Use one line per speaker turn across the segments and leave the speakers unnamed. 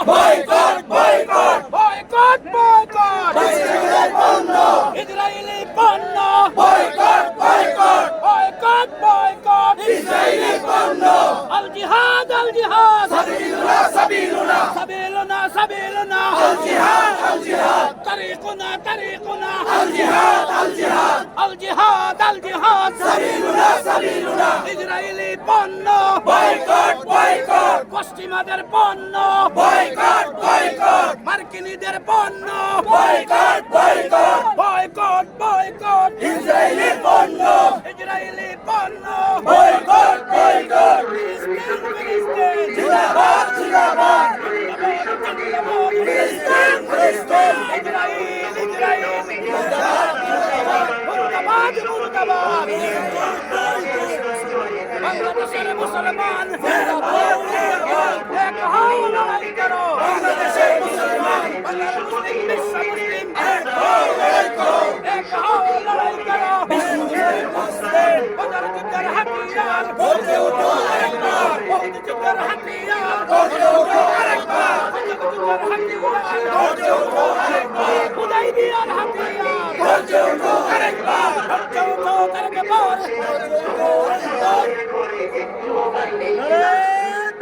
Boycott boycott
boycott boycott
ইসরায়েলের পণ্য
Israeli পণ্য
বয়কট বয়কট
বয়কট বয়কট
ইসরায়েলের পণ্য
আল জিহাদ আল জিহাদ
সাবিলুনা সাবিলুনা
সাবিলুনা সাবিলুনা
আল জিহাদ আল জিহাদ
طريقنا طريقنا
আল জিহাদ আল জিহাদ
الجهاد الجهاد
সাবিলুনা সাবিলুনা
ইসরায়েলি পণ্য
বয়কট বয়কট
পশ্চিমাদের পণ্য।
Boycott boycott.
মার্কিনীদের পণ্য।
Boycott boycott.
Boycott boycott.
ইসরায়েলের পণ্য।
ইসরায়েলি পণ্য।
Boycott boycott.
ফিলিস্তিন ফিলিস্তিন।
জিন্দাবাদ জিন্দাবাদ।
জিন্দাবাদ
ফিলিস্তিন ফিলিস্তিন।
Israel Israel. মুর্দাবাদ মুর্দাবাদ। বাংলাদেশের মুসলমান। এক হও লড়াই করো
বাংলাদেশের মুসলমান
বাংলার মুসলিম বিশ্ব মুসলিম
এক হও লড়াই করো
এক হও লড়াই করো
মুসলিম মুসলিম,
বাজার যুদ্ধের হাতিয়ার,
গর্জে ওঠো আরেকবার।
বহুত যুদ্ধের হাতিয়ার,
গর্জে ওঠো আরেকবার।
যুদ্ধের হাতিয়ার,
গর্জে ওঠো আরেকবার।
খুদাই দিয়ার হাতিয়ার,
গর্জে ওঠো আরেকবার।
গর্জে ওঠো করকে পর
ভাই একজন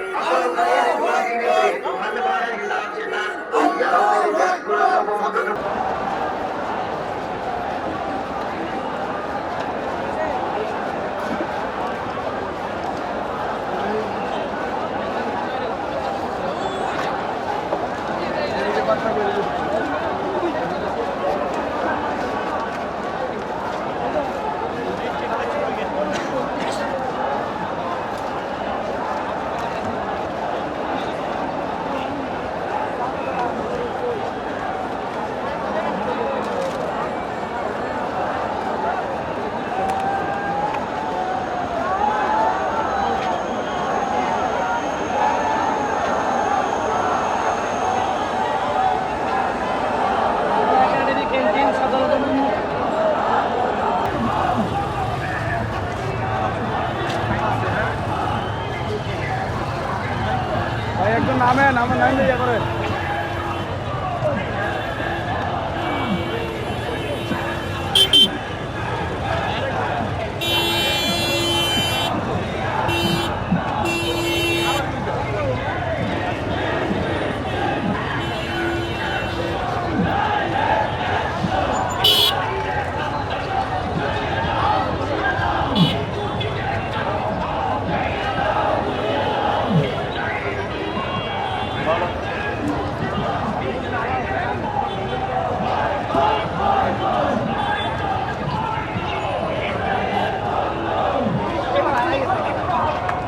Amen. নাম ইয়ে করে।